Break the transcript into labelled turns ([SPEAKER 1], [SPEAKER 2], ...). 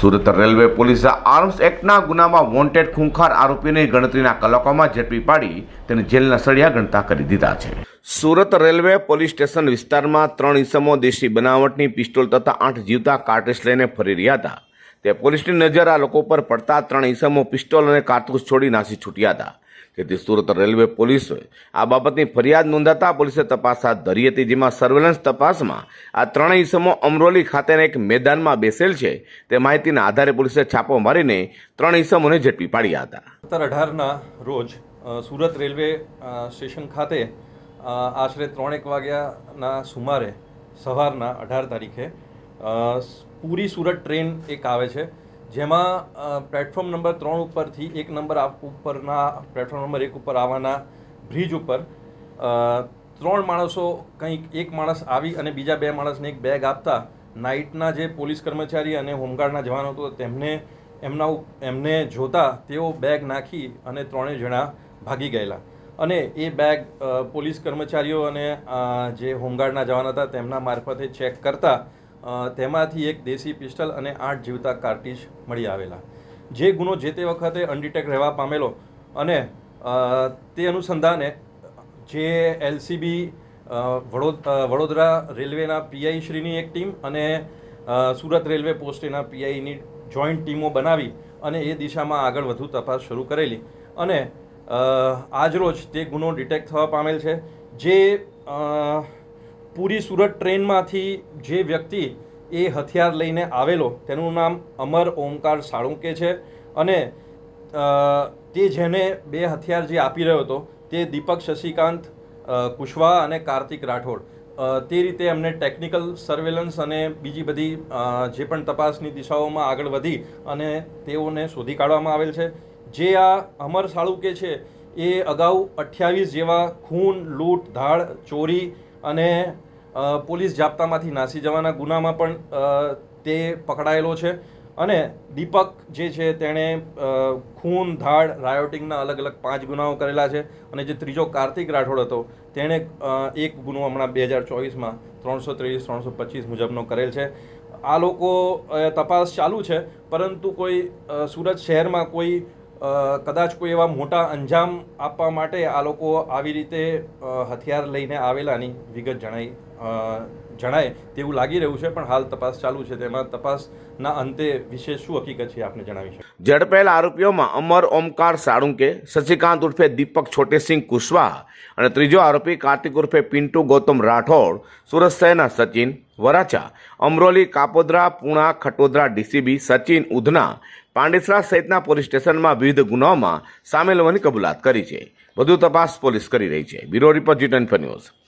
[SPEAKER 1] Surat railway પોલીસે arms એક્ટના ગુનામાં વોન્ટેડ ખૂંખાર આરોપીને ગણતરીના કલાકોમાં ઝડપી પાડી તેને જેલના સળિયા ગણતા કરી દીધા છે. સુરત રેલવે પોલીસ સ્ટેશન વિસ્તારમાં ત્રણ ઇસમો દેશી બનાવટની પિસ્તોલ તથા આઠ જીવતા કાર્ટેસ લઈને ફરી રહ્યા હતા. તે પોલીસની નજર આ લોકો પર પડતા ત્રણ ઇસમો પિસ્તોલ અને કારતૂસ છોડી નાસી છૂટ્યા હતા. જેથી સુરત રેલવે પોલીસે આ બાબતની ફરિયાદ નોંધાતા પોલીસે તપાસ હાથ ધરી હતી, જેમાં સર્વેલન્સ તપાસમાં આ ત્રણેય ઇસમો અમરોલી ખાતેના એક મેદાનમાં બેસેલ છે. તે માહિતીના આધારે પોલીસે છાપો મારીને ત્રણ ઇસમોને ઝડપી પાડ્યા હતા.
[SPEAKER 2] સત્તર અઢારના રોજ સુરત રેલવે સ્ટેશન ખાતે આશરે ત્રણેક વાગ્યાના સુમારે સવારના અઢાર તારીખે પૂરી સુરત ટ્રેન એક આવે છે. જેમાં પ્લેટફોર્મ નંબર ત્રણ ઉપરથી એક નંબર ઉપરના પ્લેટફોર્મ નંબર એક ઉપર આવવાના બ્રિજ ઉપર ત્રણ માણસો કંઈક એક માણસ આવી અને બીજા બે માણસને એક બેગ આપતા નાઇટના જે પોલીસ કર્મચારી અને હોમગાર્ડના જવાનો હતો તેમને એમના એમને જોતા તેઓ બેગ નાખી અને ત્રણેય જણા ભાગી ગયેલા. અને એ બેગ પોલીસ કર્મચારીઓ અને જે હોમગાર્ડના જવાન હતા તેમના મારફતે ચેક કરતા તેમાંથી એક દેશી પિસ્ટલ અને આઠ જીવતા કાર્ટીજ મળી આવેલા. જે ગુનો જે તે વખતે અનડિટેક રહેવા પામેલો અને તે અનુસંધાને જે એલસીબી વડોદરા રેલવેના પીઆઈ શ્રીની એક ટીમ અને સુરત રેલવે પોસ્ટેના પીઆઈની જોઈન્ટ ટીમો બનાવી અને એ દિશામાં આગળ વધુ તપાસ શરૂ કરેલી. અને આજરોજ તે ગુનો ડિટેક્ટ થવા પામેલ છે. જે પૂરી સુરત ટ્રેનમાંથી જે વ્યક્તિ એ હથિયાર લઈને આવેલો, તેનું નામ અમર ઓમકાર સાળુંકે છે અને તે જેને બે હથિયાર જે આપી રહ્યો હતો, તે દીપક શશિકાંત કુશવા અને કાર્તિક રાઠોડ. તે રીતે એમને ટેકનિકલ સર્વેલન્સ અને બીજી બધી જે પણ તપાસની દિશાઓમાં આગળ વધી અને તેઓને શોધી કાઢવામાં આવેલ છે. જે આ અમર સાળુકે છે, એ અગાઉ અઠ્યાવીસ જેવા ખૂન, લૂંટ, ધાડ, ચોરી અને પોલીસ જાપ્તામાંથી નાસી જવાના ગુનામાં પણ તે પકડાયેલો છે. અને દીપક જે છે તેણે ખૂન, ધાડ, રાયોટિંગના અલગ અલગ પાંચ ગુનાઓ કરેલા છે. અને જે ત્રીજો કાર્તિક રાઠોડ હતો, તેણે એક ગુનો હમણાં બે હજાર ચોવીસમાં ત્રણસો ત્રેવીસ, ત્રણસો પચીસ મુજબનો કરેલ છે. આ લોકો તપાસ ચાલુ છે, પરંતુ કોઈ સુરત શહેરમાં કોઈ કદાચ કોઈ એવા મોટા અંજામ આપવા માટે આ લોકો આવી રીતે હથિયાર લઈને આવેલાની વિગત જણાઈ. જણાય તેવું લાગી રહ્યું છે, પણ હાલ તપાસ ચાલુ છે. તેમાં તપાસના અંતે વિશેષ શું હકીકત છે આપને જણાવીશું
[SPEAKER 1] ઝડપેલા આરોપીઓમાં અમર ઓમકાર સાળુંકે શશિકાંત ઉર્ફે દીપક છોટેસિંહ કુશવાહ અને ત્રીજો આરોપી કાર્તિક ઉર્ફે પિન્ટુ ગૌતમ રાઠોડ, સુરત શહેરના સચિન વરાછા, અમરોલી કાપોદ્રા, પૂણા, ખટોદરા ડીસીબી, સચિન ઉધના, પાંડેસરા સહિતના પોલીસ સ્ટેશનમાં વિવિધ ગુનાઓમાં સામેલ હોવાની કબૂલાત કરી છે. વધુ તપાસ પોલીસ કરી રહી છે. Bureau report Zee news.